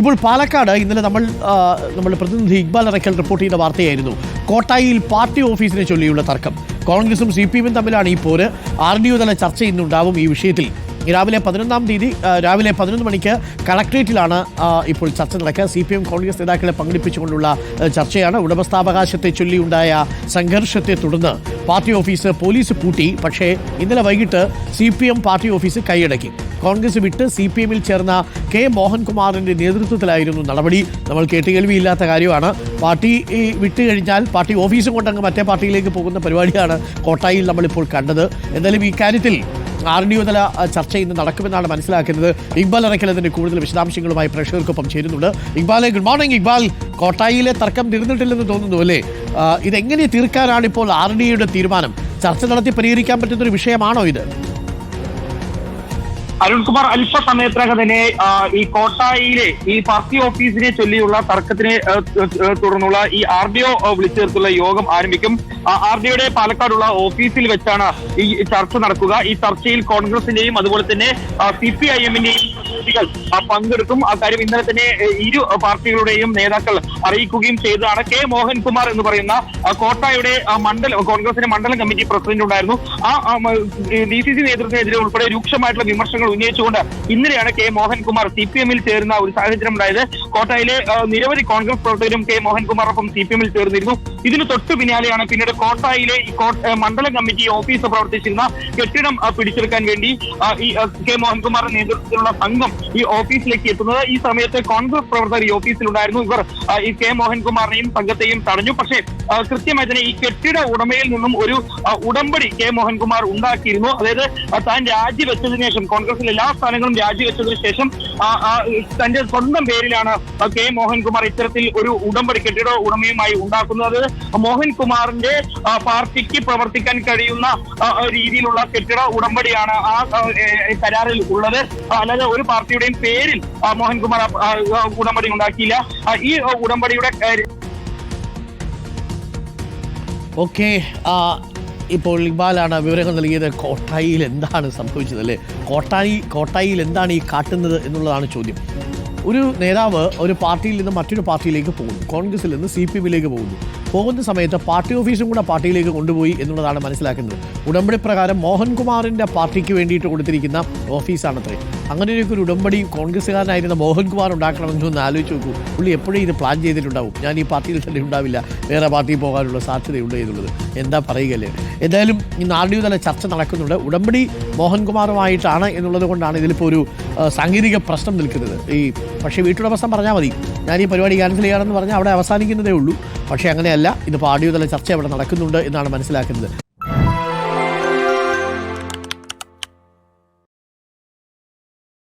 ഇപ്പോൾ പാലക്കാട് ഇന്നലെ നമ്മൾ നമ്മുടെ പ്രതിനിധി ഇക്ബാൽ അറക്കൽ റിപ്പോർട്ട് ചെയ്ത വാർത്തയായിരുന്നു. കോട്ടായിൽ പാർട്ടി ഓഫീസിനെ ചൊല്ലിയുള്ള തർക്കം. കോൺഗ്രസും സി പി എമ്മും തമ്മിലാണ് ഈ പോര്. ആർ ഡി ഒ തല ചർച്ച ഇന്നുണ്ടാവും ഈ വിഷയത്തിൽ. രാവിലെ പതിനൊന്നാം തീയതി രാവിലെ പതിനൊന്ന് മണിക്ക് കളക്ട്രേറ്റിലാണ് ഇപ്പോൾ ചർച്ച നടക്കുക. സി പി എം കോൺഗ്രസ് നേതാക്കളെ പങ്കെടുപ്പിച്ചുകൊണ്ടുള്ള ചർച്ചയാണ്. ഉടമസ്ഥാവകാശത്തെ ചൊല്ലിയുണ്ടായ സംഘർഷത്തെ തുടർന്ന് പാർട്ടി ഓഫീസ് പോലീസ് പൂട്ടി. പക്ഷേ ഇന്നലെ വൈകിട്ട് C P M party office കൈയടക്കി. കോൺഗ്രസ് വിട്ട് സി പി എമ്മിൽ ചേർന്ന കെ മോഹൻകുമാറിന്റെ നേതൃത്വത്തിലായിരുന്നു നടപടി. നമ്മൾ കേട്ടുകേൾവിയില്ലാത്ത കാര്യമാണ്. പാർട്ടി വിട്ട് കഴിഞ്ഞാൽ പാർട്ടി ഓഫീസും കൊണ്ടങ്ങ് മറ്റേ പാർട്ടിയിലേക്ക് പോകുന്ന പരിപാടിയാണ് കോട്ടായിൽ നമ്മളിപ്പോൾ കണ്ടത്. എന്തായാലും ഈ കാര്യത്തിൽ ആർ ഡി ഒ തല ചർച്ച ഇന്ന് നടക്കുമെന്നാണ് മനസ്സിലാക്കുന്നത്. ഇക്ബാൽ അറക്കൽ അതിന്റെ കൂടുതൽ വിശദാംശങ്ങളുമായി പ്രേക്ഷകർക്കൊപ്പം ചേരുന്നുണ്ട്. ഇക്ബാലെ ഗുഡ് മോർണിംഗ് ഇക്ബാൽ. കോട്ടായിലെ തർക്കം തീർന്നിട്ടില്ലെന്ന് തോന്നുന്നു അല്ലേ? ഇതെങ്ങനെ തീർക്കാനാണ് ഇപ്പോൾ ആർ ഡി ഒയുടെ തീരുമാനം? ചർച്ച നടത്തി പരിഹരിക്കാൻ പറ്റുന്ന ഒരു വിഷയമാണോ ഇത്? അരുൺകുമാർ അല്പസമയത്തിനകം തന്നെ ഈ കോട്ടായിലെ ഈ പാർട്ടി ഓഫീസിനെ ചൊല്ലിയുള്ള തർക്കത്തിനെ തുടർന്നുള്ള ഈ ആർ ഡി ഒ വിളിച്ചു ചേർത്തുള്ള യോഗം ആരംഭിക്കും. ആർ ഡി ഒയുടെ പാലക്കാടുള്ള ഓഫീസിൽ വെച്ചാണ് ഈ ചർച്ച നടക്കുക. ഈ ചർച്ചയിൽ കോൺഗ്രസിന്റെയും അതുപോലെ തന്നെ സി പി ഐ എമ്മിന്റെയും പ്രതിനിധികൾ പങ്കെടുക്കും. അക്കാര്യം ഇന്നലെ തന്നെ ഇരു പാർട്ടികളുടെയും നേതാക്കൾ അറിയിക്കുകയും ചെയ്തതാണ്. കെ മോഹൻകുമാർ എന്ന് പറയുന്ന കോട്ടായുടെ മണ്ഡലം കോൺഗ്രസിന്റെ മണ്ഡലം കമ്മിറ്റി പ്രസിഡന്റ് ഉണ്ടായിരുന്നു. ആ ഡി സി സി നേതൃത്വത്തിനെതിരെ ഉൾപ്പെടെ രൂക്ഷമായിട്ടുള്ള വിമർശനങ്ങൾ ഉന്നയിച്ചുകൊണ്ട് ഇന്നലെയാണ് കെ മോഹൻകുമാർ സി പി എമ്മിൽ ചേരുന്ന ഒരു സാഹചര്യം ഉണ്ടായത്. കോട്ടയിലെ നിരവധി കോൺഗ്രസ് പ്രവർത്തകരും കെ മോഹൻകുമാറൊപ്പം സി പി എമ്മിൽ ചേർന്നിരുന്നു. ഇതിന് തൊട്ടു പിന്നാലെയാണ് പിന്നീട് കോട്ടായിലെ ഈ മണ്ഡലം കമ്മിറ്റി ഓഫീസ് പ്രവർത്തിച്ചിരുന്ന കെട്ടിടം പിടിച്ചെടുക്കാൻ വേണ്ടി ഈ കെ മോഹൻകുമാറിന്റെ നേതൃത്വത്തിലുള്ള സംഘം ഈ ഓഫീസിലേക്ക് എത്തുന്നത്. ഈ സമയത്ത് കോൺഗ്രസ് പ്രവർത്തകർ ഈ ഓഫീസിലുണ്ടായിരുന്നു. ഇവർ ഈ കെ മോഹൻകുമാറിനെയും സംഘത്തെയും തടഞ്ഞു. പക്ഷേ കൃത്യമായി തന്നെ ഈ കെട്ടിട ഉടമയിൽ നിന്നും ഒരു ഉടമ്പടി കെ മോഹൻകുമാർ ഉണ്ടാക്കിയിരുന്നു. അതായത് താൻ രാജിവെച്ചതിനു ശേഷം കോൺഗ്രസിലെ എല്ലാ സ്ഥാനങ്ങളും രാജിവെച്ചതിനു ശേഷം തന്റെ സ്വന്തം പേരിലാണ് കെ മോഹൻകുമാർ ഇത്തരത്തിൽ ഒരു ഉടമ്പടി കെട്ടിട ഉടമയുമായി ഉണ്ടാക്കുന്നത്. മോഹൻകുമാറിന്റെ പാർട്ടിക്ക് പ്രവർത്തിക്കാൻ കഴിയുന്ന രീതിയിലുള്ള കെട്ടിട ഉടമ്പടിയാണ് ആ കരാറിൽ ഉള്ളത്. അല്ലാതെ ഒരു പാർട്ടിയുടെയും പേരിൽ മോഹൻകുമാർ ഉടമ്പടി ഉണ്ടാക്കിയില്ല. ഈ ഉടമ്പടിയുടെ ഓക്കെ ഇപ്പോൾ ഇക്ബാലാണ് വിവരങ്ങൾ നൽകിയത്. കോട്ടായിൽ എന്താണ് സംഭവിച്ചത് അല്ലേ? കോട്ടായി കോട്ടായിൽ എന്താണ് ഈ കാട്ടുന്നത് എന്നുള്ളതാണ് ചോദ്യം. ഒരു നേതാവ് ഒരു പാർട്ടിയിൽ നിന്ന് മറ്റൊരു പാർട്ടിയിലേക്ക് പോകുന്നു. കോൺഗ്രസിൽ നിന്ന് സി പി എമ്മിലേക്ക് പോകുന്നു. പോകുന്ന സമയത്ത് പാർട്ടി ഓഫീസും കൂടെ പാർട്ടിയിലേക്ക് കൊണ്ടുപോയി എന്നുള്ളതാണ് മനസ്സിലാക്കുന്നത് ഉടമ്പടി പ്രകാരം മോഹൻകുമാറിന്റെ പാർട്ടിക്ക് വേണ്ടിയിട്ട് കൊടുത്തിരിക്കുന്ന ഓഫീസാണത്രേ. അങ്ങനെയൊക്കെ ഒരു ഉടമ്പടി കോൺഗ്രസ്സുകാരനായിരുന്ന മോഹൻകുമാർ ഉണ്ടാക്കണമെന്ന് ഒന്ന് ആലോചിച്ച് നോക്കൂ. പുള്ളി എപ്പോഴും ഇത് പ്ലാൻ ചെയ്തിട്ടുണ്ടാവും. ഞാൻ ഈ പാർട്ടിയിൽ തന്നെ ഉണ്ടാവില്ല. വേറെ പാർട്ടിയിൽ പോകാനുള്ള സാധ്യതയുണ്ട് എന്നുള്ളത്. എന്താ പറയുകയല്ലേ? എന്തായാലും ഈ ആർ ഡി ചർച്ച നടക്കുന്നുണ്ട്. ഉടമ്പടി മോഹൻകുമാറുമായിട്ടാണ് എന്നുള്ളത് കൊണ്ടാണ് ഇതിലിപ്പോൾ ഒരു സാങ്കേതിക പ്രശ്നം നിൽക്കുന്നത്. ഈ പക്ഷേ വീട്ടുടമസ്ഥൻ പറഞ്ഞാൽ മതി. ഞാൻ ഈ പരിപാടി ക്യാൻസൽ ചെയ്യാണെന്ന് പറഞ്ഞാൽ അവിടെ അവസാനിക്കുന്നതേ ഉള്ളൂ. പക്ഷേ അങ്ങനെയല്ല ഇത് പാഠ്യതല തല ചർച്ച അവിടെ നടക്കുന്നുണ്ട് എന്നാണ് മനസ്സിലാക്കുന്നത്.